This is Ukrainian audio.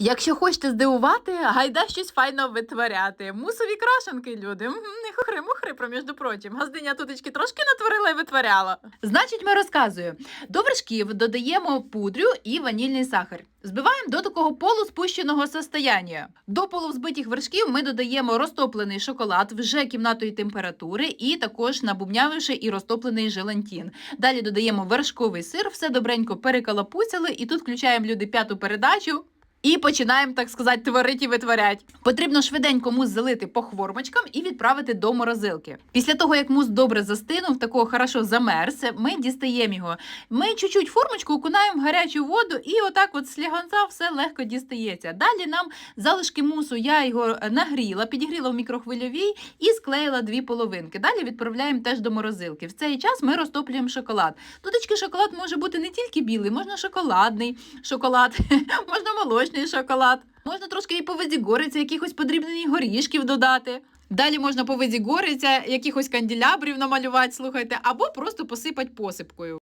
Якщо хочете здивувати, гайда щось файно витворяти. Мусові крашенки, люди. Не хухри, мухри, про між прочим. Газдиня тутечки трошки натворила і витворяла. Значить, ми розказую. До вершків додаємо пудрю і ванільний сахар. Збиваємо до такого полуспущеного состояння. До полувзбитих вершків ми додаємо розтоплений шоколад вже кімнатної температури і також набубнявивши і розтоплений желантін. Далі додаємо вершковий сир, все добренько перекалапуцяли, і тут включаємо люди п'яту передачу. І починаємо, так сказати, творити і витворять. Потрібно швиденько мус залити по хвормочкам і відправити до морозилки. Після того, як мус добре застинув, такого хорошо замерз, ми дістаємо його. Ми чуть-чуть формочку окунаємо в гарячу воду, і отак от з лягонця все легко дістається. Далі нам залишки мусу, я його нагріла, підігріла в мікрохвильовій і склеїла дві половинки. Далі відправляємо теж до морозилки. В цей час ми розтоплюємо шоколад. Тутечки шоколад може бути не тільки білий, можна шоколадний шоколад, можна молочний шоколад. Можна трошки і по виді гориця, якихось подрібнених горішків додати. Далі можна по виді гориця, якихось канділябрів намалювати, слухайте, або просто посипати посипкою.